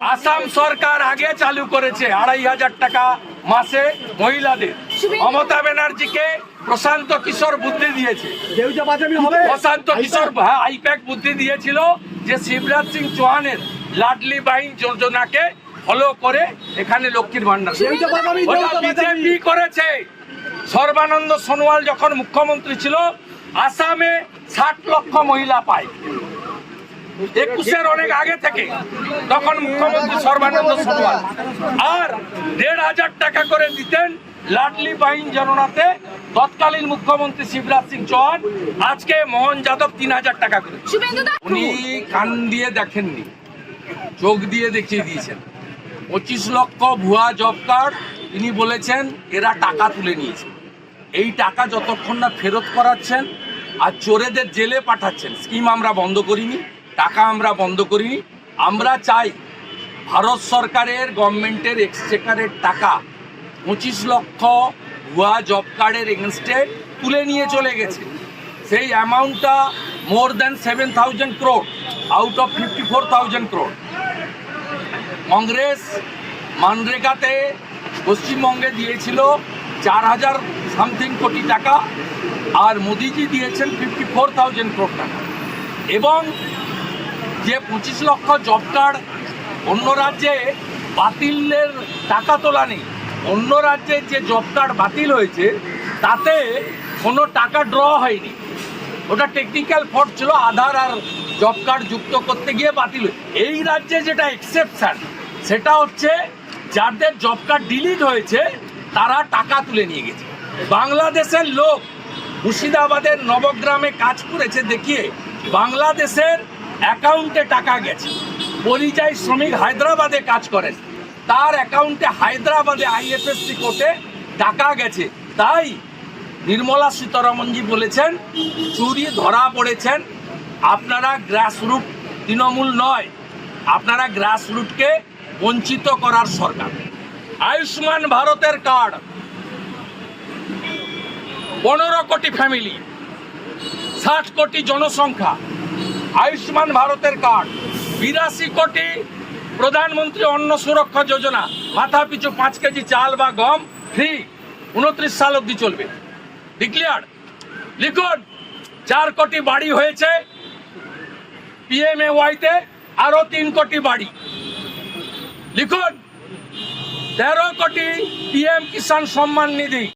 আসাম সরকার আগে চালু করেছে আড়াই হাজার টাকা মাসে মহিলাদের। মমতা ব্যানার্জিকে প্রশান্ত কিশোর বুদ্ধি দিয়েছে। প্রশান্ত কিশোর হ্যাঁ, আইপ্যাক বুদ্ধি দিয়েছিল যে শিবরাজ সিং চৌহানের লাডলি বাহিনী যোজনাকে ফলো করে এখানে লক্ষ্মীর ভান্ডার বিজেপি করেছে। সর্বানন্দ সোনোয়াল যখন মুখ্যমন্ত্রী ছিল আসামে ষাট লক্ষ মহিলা পায়। একুশের অনেক আগে থেকে তখন মুখ্যমন্ত্রী সর্বানন্দ সোনোয়াল। আর দেড় হাজার টাকা করে দিতেন লাডলি বাহিন জননাতে তৎকালীন মুখ্যমন্ত্রী শিবরাজ সিং চৌহান। আজকে মোহন যাদব তিন হাজার টাকা করে উনি কান দিয়ে দেখেননি চোখ দিয়ে দেখিয়ে দিয়েছেন। পঁচিশ লক্ষ ভুয়া জব কার্ড তিনি বলেছেন এরা টাকা তুলে নিয়েছে। এই টাকা যতক্ষণ না ফেরত করাচ্ছেন আর চোরেদের জেলে পাঠাচ্ছেন স্কিম আমরা বন্ধ করিনি। টাকা আমরা বন্ধ করিনি। আমরা চাই ভারত সরকারের গভর্নমেন্টের এক্সচেকারের টাকা পঁচিশ লক্ষ ভুয়া জব কার্ডের এগেনস্টে তুলে নিয়ে চলে গেছে। সেই অ্যামাউন্টটা more than seven thousand crore out of fifty four thousand crore Congress মানরেগাতে পশ্চিমবঙ্গে দিয়েছিল চার হাজার সামথিং কোটি টাকা, আর মোদিজি দিয়েছেন ফিফটি ফোর থাউজেন্ড ক্রোড টাকা। এবং যে পঁচিশ লক্ষ জব কার্ড অন্য রাজ্যে বাতিলের টাকা তোলা নেই, অন্য রাজ্যে যে জব কার্ড বাতিল হয়েছে, তাতে কোনো টাকা ড্র হয়নি। ওটা টেকনিক্যাল ফল্ট ছিল, আধার আর জব কার্ড যুক্ত করতে গিয়ে বাতিল এই রাজ্যে যেটা এক্সেপশান সেটা হচ্ছে যাদের জব কার্ড ডিলিট হয়েছে, তারা টাকা তুলে নিয়ে গেছে। বাংলাদেশের লোক মুর্শিদাবাদের নবগ্রামে কাজ করেছে দেখিয়ে বাংলাদেশের অ্যাকাউন্টে টাকা গেছে। পরিযায়ী শ্রমিক হায়দ্রাবাদে কাজ করেন। তার অ্যাকাউন্টে হায়দ্রাবাদে আইএফএসসি কোর্টে টাকা গেছে। তাই নির্মলা সীতারমনজি বলেছেন, চুরি ধরা পড়েছেন। আপনারা গ্রাসরুট তৃণমূল নয়, আপনারা গ্রাসরুটকে বঞ্চিত করার সরকার। আয়ুষ্মান ভারতের কার্ড, পনেরো কোটি ফ্যামিলি, ষাট কোটি জনসংখ্যা। আয়ুষ্মান ভারতের কার্ড। বিরাশি কোটি প্রধানমন্ত্রী অন্ন সুরক্ষা যোজনা। মাথা পিছু পাঁচ কেজি চাল বা গম, ফ্রি। উনত্রিশ সাল অব্দি চলবে। ডিক্লিয়ার লিখুন, চার কোটি বাড়ি হয়েছে। পিএমএ ওয়াইতে আরও তিন কোটি বাড়ি। লিখুন, তেরো কোটি পিএম কিষাণ সম্মান নিধি।